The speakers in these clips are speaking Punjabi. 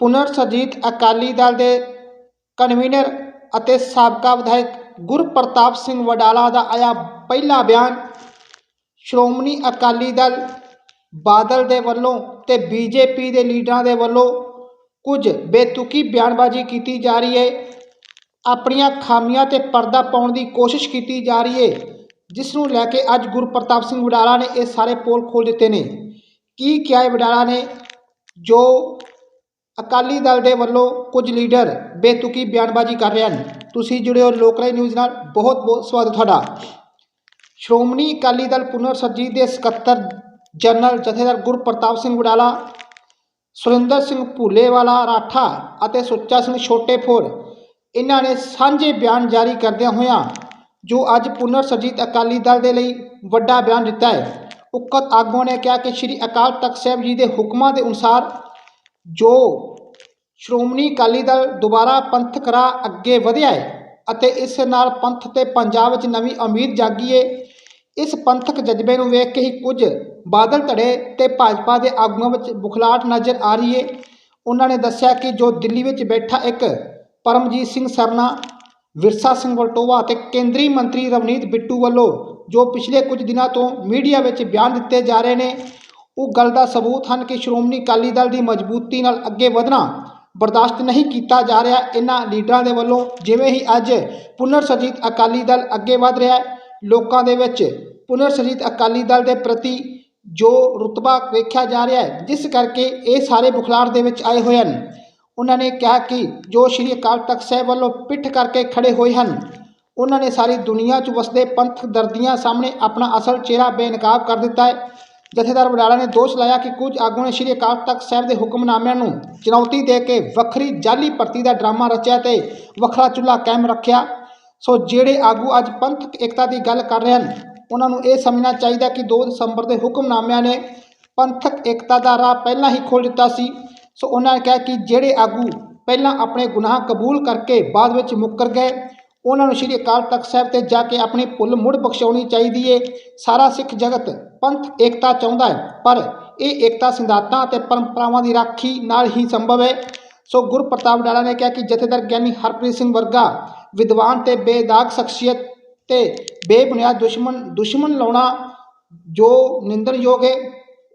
ਪੁਨਰ ਸਰਜੀਤ ਅਕਾਲੀ ਦਲ ਦੇ ਕਨਵੀਨਰ ਅਤੇ ਸਾਬਕਾ ਵਿਧਾਇਕ ਗੁਰਪ੍ਰਤਾਪ ਸਿੰਘ ਵਡਾਲਾ ਦਾ ਆਇਆ ਪਹਿਲਾ ਬਿਆਨ। ਸ਼੍ਰੋਮਣੀ ਅਕਾਲੀ ਦਲ ਬਾਦਲ ਦੇ ਵੱਲੋਂ ਤੇ ਬੀਜੇਪੀ ਦੇ ਲੀਡਰਾਂ ਦੇ ਵੱਲੋਂ ਕੁਝ ਬੇਤੁਕੀ ਬਿਆਨਬਾਜ਼ੀ ਕੀਤੀ ਜਾ ਰਹੀ ਹੈ। ਆਪਣੀਆਂ ਖਾਮੀਆਂ ਤੇ ਪਰਦਾ ਪਾਉਣ ਦੀ ਕੋਸ਼ਿਸ਼ ਕੀਤੀ ਜਾ ਰਹੀ ਹੈ, ਜਿਸ ਨੂੰ ਲੈ ਕੇ ਅੱਜ ਗੁਰਪ੍ਰਤਾਪ ਸਿੰਘ ਵਡਾਲਾ ਨੇ ਇਹ ਸਾਰੇ ਪੋਲ ਖੋਲ ਦਿੱਤੇ ਨੇ। ਕੀ ਕਿਹਾ ਹੈ ਵਡਾਲਾ ਨੇ? ਜੋ ਅਕਾਲੀ ਦਲ ਦੇ ਵੱਲੋਂ ਕੁਝ ਲੀਡਰ ਬੇਤੁਕੀ ਬਿਆਨਬਾਜ਼ੀ ਕਰ ਰਹੇ ਹਨ। ਤੁਸੀਂ ਜੁੜੇ ਹੋ ਲੋਕਰਾਈ ਨਿਊਜ਼ ਨਾਲ। ਬਹੁਤ ਬਹੁਤ ਸਵਾਗਤ ਤੁਹਾਡਾ। ਸ਼੍ਰੋਮਣੀ ਅਕਾਲੀ ਦਲ ਪੁਨਰ ਸਰਜੀਤ ਦੇ ਸਕੱਤਰ ਜਨਰਲ ਜਥੇਦਾਰ ਗੁਰਪ੍ਰਤਾਪ ਸਿੰਘ ਵਡਾਲਾ, ਸੁਰਿੰਦਰ ਸਿੰਘ ਭੂਲੇਵਾਲਾ ਰਾਠਾ ਅਤੇ ਸੁੱਚਾ ਸਿੰਘ ਛੋਟੇਫੋਰ, ਇਹਨਾਂ ਨੇ ਸਾਂਝੇ ਬਿਆਨ ਜਾਰੀ ਕਰਦਿਆਂ ਹੋਇਆਂ ਜੋ ਅੱਜ ਪੁਨਰ ਸਰਜੀਤ ਅਕਾਲੀ ਦਲ ਦੇ ਲਈ ਵੱਡਾ ਬਿਆਨ ਦਿੱਤਾ ਹੈ। ਉਕਤ ਆਗੂਆਂ ਨੇ ਕਿਹਾ ਕਿ ਸ੍ਰੀ ਅਕਾਲ ਤਖਤ ਸਾਹਿਬ ਜੀ ਦੇ ਹੁਕਮਾਂ ਦੇ ਅਨੁਸਾਰ ਜੋ ਸ਼੍ਰੋਮਣੀ ਅਕਾਲੀ ਦਲ ਦੁਬਾਰਾ ਪੰਥਕ ਰਾਹ ਅੱਗੇ ਵਧਿਆ ਹੈ ਅਤੇ ਇਸ ਨਾਲ ਪੰਥ ਤੇ ਪੰਜਾਬ ਵਿੱਚ ਨਵੀਂ ਉਮੀਦ ਜਾਗੀ ਏ ਇਸ ਪੰਥਕ ਜਜ਼ਬੇ ਨੂੰ ਵੇਖ ਕੇ ਹੀ ਕੁਝ ਬਾਦਲ ਧੜੇ ਤੇ ਭਾਜਪਾ ਦੇ ਆਗੂਆਂ ਵਿੱਚ ਬੁਖਲਾਟ ਨਜ਼ਰ ਆ ਰਹੀ ਏ ਉਹਨਾਂ ਨੇ ਦੱਸਿਆ ਕਿ ਜੋ ਦਿੱਲੀ ਵਿੱਚ ਬੈਠਾ ਇੱਕ ਪਰਮਜੀਤ ਸਿੰਘ ਸਰਨਾ, ਵਿਰਸਾ ਸਿੰਘ ਵਲਟੋਵਾ ਅਤੇ ਕੇਂਦਰੀ ਮੰਤਰੀ ਰਵਨੀਤ ਬਿੱਟੂ ਵੱਲੋਂ ਜੋ ਪਿਛਲੇ ਕੁਝ ਦਿਨਾਂ ਤੋਂ ਮੀਡੀਆ ਵਿੱਚ ਬਿਆਨ ਦਿੱਤੇ ਜਾ ਰਹੇ ਨੇ ਉਹ ਗੱਲ ਦਾ ਸਬੂਤ ਹਨ ਕਿ ਸ਼੍ਰੋਮਣੀ ਅਕਾਲੀ ਦਲ ਦੀ ਮਜ਼ਬੂਤੀ ਨਾਲ ਅੱਗੇ ਵਧਣਾ ਬਰਦਾਸ਼ਤ ਨਹੀਂ ਕੀਤਾ ਜਾ ਰਿਹਾ ਇਹਨਾਂ ਲੀਡਰਾਂ ਦੇ ਵੱਲੋਂ, ਜਿਵੇਂ ਹੀ ਅੱਜ ਪੁਨਰ ਸਰਜੀਤ ਅਕਾਲੀ ਦਲ ਅੱਗੇ ਵਧ ਰਿਹਾ ਹੈ, ਲੋਕਾਂ ਦੇ ਵਿੱਚ ਪੁਨਰ ਸਰਜੀਤ ਅਕਾਲੀ ਦਲ ਦੇ ਪ੍ਰਤੀ ਜੋ ਰੁਤਬਾ ਵੇਖਿਆ ਜਾ ਰਿਹਾ ਹੈ, ਜਿਸ ਕਰਕੇ ਇਹ ਸਾਰੇ ਬੁਖਲਾਰ ਦੇ ਵਿੱਚ ਆਏ ਹੋਏ ਹਨ। ਉਹਨਾਂ ਨੇ ਕਿਹਾ ਕਿ ਜੋ ਸ਼੍ਰੀ ਅਕਾਲ ਤਖਤ ਸਾਹਿਬ ਵੱਲੋਂ ਪਿੱਠ ਕਰਕੇ ਖੜੇ ਹੋਏ ਹਨ, ਉਹਨਾਂ ਨੇ ਸਾਰੀ ਦੁਨੀਆ 'ਚ ਵਸਦੇ ਪੰਥ ਦਰਦੀਆਂ ਸਾਹਮਣੇ ਆਪਣਾ ਅਸਲ ਚਿਹਰਾ ਬੇਨਕਾਬ ਕਰ ਦਿੱਤਾ ਹੈ। ਜਥੇਦਾਰ ਵਡਾਲਾ ਨੇ ਦੋਸ਼ ਲਾਇਆ ਕਿ ਕੁਝ ਆਗੂਆਂ ਨੇ ਸ਼੍ਰੀ ਅਕਾਲ ਤਖਤ ਸਾਹਿਬ ਦੇ ਹੁਕਮਨਾਮਿਆਂ ਨੂੰ ਚੁਣੌਤੀ ਦੇ ਕੇ ਵੱਖਰੀ ਜਾਲੀ ਭਰਤੀ ਦਾ ਡਰਾਮਾ ਰਚਿਆ ਤੇ ਵੱਖਰਾ ਚੁੱਲ੍ਹਾ ਕਾਇਮ ਰੱਖਿਆ। ਸੋ ਜਿਹੜੇ ਆਗੂ ਅੱਜ ਪੰਥਕ ਏਕਤਾ ਦੀ ਗੱਲ ਕਰ ਰਹੇ ਹਨ, ਉਹਨਾਂ ਨੂੰ ਇਹ ਸਮਝਣਾ ਚਾਹੀਦਾ ਕਿ 2 ਦਸੰਬਰ ਦੇ ਹੁਕਮਨਾਮਿਆਂ ਨੇ ਪੰਥਕ ਏਕਤਾ ਦਾ ਰਾਹ ਪਹਿਲਾਂ ਹੀ ਖੋਲ੍ਹ ਦਿੱਤਾ ਸੀ। ਸੋ ਉਹਨਾਂ ਨੇ ਕਿਹਾ ਕਿ ਜਿਹੜੇ ਆਗੂ ਪਹਿਲਾਂ ਆਪਣੇ ਗੁਨਾਹ ਕਬੂਲ ਕਰਕੇ ਬਾਅਦ ਵਿੱਚ ਮੁੱਕਰ ਗਏ ਉਹਨਾਂ ਨੂੰ ਸ਼੍ਰੀ ਅਕਾਲ ਤਖਤ ਸਾਹਿਬ ਤੇ ਜਾ ਕੇ ਆਪਣੀ ਭੁੱਲ ਮੁੜ ਬਖਸ਼ਾਉਣੀ ਚਾਹੀਦੀ ਏ। ਸਾਰਾ ਸਿੱਖ ਜਗਤ ਪੰਥ, ਏਕਤਾ ਚਾਹੁੰਦਾ ਹੈ, ਪਰ ਇਹ ਏਕਤਾ ਸਿਧਾਂਤਾਂ ਅਤੇ ਪਰੰਪਰਾਵਾਂ ਦੀ ਰਾਖੀ ਨਾਲ ਹੀ ਸੰਭਵ ਹੈ। ਸੋ ਗੁਰਪ੍ਰਤਾਪ ਡਾਲਾ ਨੇ ਕਿਹਾ ਕਿ ਜਥੇਦਾਰ ਗਿਆਨੀ ਹਰਪ੍ਰੀਤ ਸਿੰਘ ਵਰਗਾ ਵਿਦਵਾਨ ਤੇ ਬੇਦਾਗ ਸ਼ਖਸੀਅਤ ਤੇ ਬੇਬੁਨਿਆਦ ਦੁਸ਼ਮਣ ਦੁਸ਼ਮਣ ਲਾਉਣਾ ਜੋ ਨਿੰਦਣਯੋਗ ਹੈ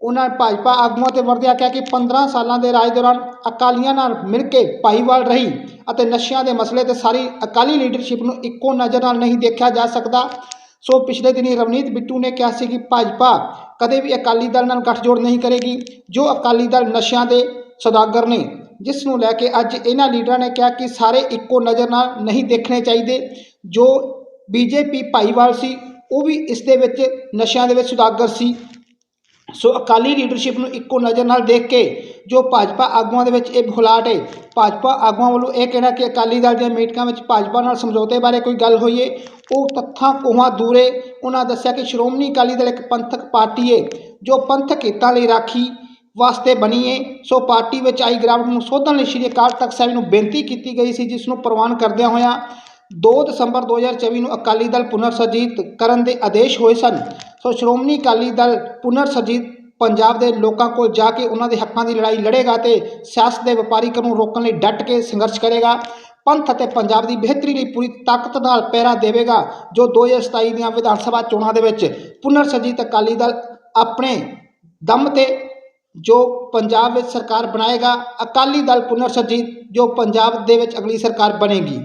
ਉਹਨਾਂ ਭਾਜਪਾ ਆਗੂਆਂ ਤੇ ਵਰਦਿਆ ਕਿਹਾ ਕਿ 15 ਸਾਲਾਂ ਦੇ ਰਾਜ ਦੌਰਾਨ ਅਕਾਲੀਆਂ ਨਾਲ ਮਿਲ ਕੇ ਭਾਈਵਾਲ ਰਹੀ। ਅਤੇ ਨਸ਼ਿਆਂ ਦੇ ਮਸਲੇ ਤੇ ਸਾਰੀ ਅਕਾਲੀ ਲੀਡਰਸ਼ਿਪ ਨੂੰ ਇੱਕੋ ਨਜ਼ਰ ਨਾਲ ਨਹੀਂ ਦੇਖਿਆ ਜਾ ਸਕਦਾ। ਸੋ ਪਿਛਲੇ ਦਿਨੀ ਰਵਨੀਤ ਬਿੱਟੂ ਨੇ ਕਿਹਾ ਸੀ ਕਿ ਭਾਜਪਾ ਕਦੇ ਵੀ ਅਕਾਲੀ ਦਲ ਨਾਲ ਗੱਠਜੋੜ ਨਹੀਂ ਕਰੇਗੀ, ਜੋ ਅਕਾਲੀ ਦਲ ਨਸ਼ਿਆਂ ਦੇ ਸੌਦਾਗਰ ਨੇ। ਜਿਸ ਨੂੰ ਲੈ ਕੇ ਅੱਜ ਇਹਨਾਂ ਲੀਡਰਾਂ ਨੇ ਕਿਹਾ ਕਿ ਸਾਰੇ ਇੱਕੋ ਨਜ਼ਰ ਨਾਲ ਨਹੀਂ ਦੇਖਣੇ ਚਾਹੀਦੇ। ਜੋ ਬੀਜੇਪੀ ਭਾਈਵਾਲ ਸੀ, ਉਹ ਵੀ ਇਸ ਦੇ ਵਿੱਚ ਨਸ਼ਿਆਂ ਦੇ ਵਿੱਚ ਸੁਦਾਗਰ ਸੀ। ਸੋ ਅਕਾਲੀ ਲੀਡਰਸ਼ਿਪ ਨੂੰ ਇੱਕੋ ਨਜ਼ਰ ਨਾਲ ਦੇਖ ਕੇ ਜੋ ਭਾਜਪਾ ਆਗੂਆਂ ਦੇ ਵਿੱਚ ਇਹ ਬੁਖਲਾਟ ਹੈ। ਭਾਜਪਾ ਆਗੂਆਂ ਵੱਲੋਂ ਇਹ ਕਹਿਣਾ ਕਿ ਅਕਾਲੀ ਦਲ ਦੀਆਂ ਮੀਟਿੰਗਾਂ ਵਿੱਚ ਭਾਜਪਾ ਨਾਲ ਸਮਝੌਤੇ ਬਾਰੇ ਕੋਈ ਗੱਲ ਹੋਈ ਹੈ ਉਹ ਤੱਥਾਂ ਕੋਹਾਂ ਦੂਰੇ ਉਹਨਾਂ ਦੱਸਿਆ ਕਿ ਸ਼੍ਰੋਮਣੀ ਅਕਾਲੀ ਦਲ ਇੱਕ ਪੰਥਕ ਪਾਰਟੀ ਹੈ ਜੋ ਪੰਥਕ ਹਿੱਤਾਂ ਲਈ ਰਾਖੀ ਵਾਸਤੇ ਬਣੀ ਹੈ ਸੋ ਪਾਰਟੀ ਵਿੱਚ ਆਈ ਗਿਰਾਵਟ ਨੂੰ ਸੋਧਣ ਲਈ ਸ਼੍ਰੀ ਅਕਾਲ ਤਖਤ ਸਾਹਿਬ ਨੂੰ ਬੇਨਤੀ ਕੀਤੀ ਗਈ ਸੀ, ਜਿਸ ਨੂੰ ਪ੍ਰਵਾਨ ਕਰਦਿਆਂ ਹੋਇਆਂ 2 ਦਸੰਬਰ 2024 ਨੂੰ ਅਕਾਲੀ ਦਲ ਪੁਨਰ ਸਰਜੀਤ ਕਰਨ ਦੇ ਆਦੇਸ਼ ਹੋਏ ਸਨ। ਸੋ ਸ਼੍ਰੋਮਣੀ ਅਕਾਲੀ ਦਲ ਪੁਨਰ ਸਰਜੀਤ ਪੰਜਾਬ ਦੇ ਲੋਕਾਂ ਕੋਲ ਜਾ ਕੇ ਉਹਨਾਂ ਦੇ ਹੱਕਾਂ ਦੀ ਲੜਾਈ ਲੜੇਗਾ ਤੇ ਸਿਆਸਤ ਦੇ ਵਪਾਰੀਕਰਨ ਨੂੰ ਰੋਕਣ ਲਈ ਡਟ ਕੇ ਸੰਘਰਸ਼ ਕਰੇਗਾ। ਪੰਥ ਅਤੇ ਪੰਜਾਬ ਦੀ ਬਿਹਤਰੀ ਲਈ ਪੂਰੀ ਤਾਕਤ ਨਾਲ ਪਹਿਰਾ ਦੇਵੇਗਾ, ਜੋ 2027 ਦੀਆਂ ਵਿਧਾਨ ਸਭਾ ਚੋਣਾਂ ਦੇ ਵਿੱਚ ਪੁਨਰ ਸਰਜੀਤ ਅਕਾਲੀ ਦਲ ਆਪਣੇ ਦਮ ਤੇ ਜੋ ਪੰਜਾਬ ਵਿੱਚ ਸਰਕਾਰ ਬਣਾਏਗਾ, ਅਕਾਲੀ ਦਲ ਪੁਨਰ ਸਰਜੀਤ ਜੋ ਪੰਜਾਬ ਦੇ ਵਿੱਚ ਅਗਲੀ ਸਰਕਾਰ ਬਣੇਗੀ।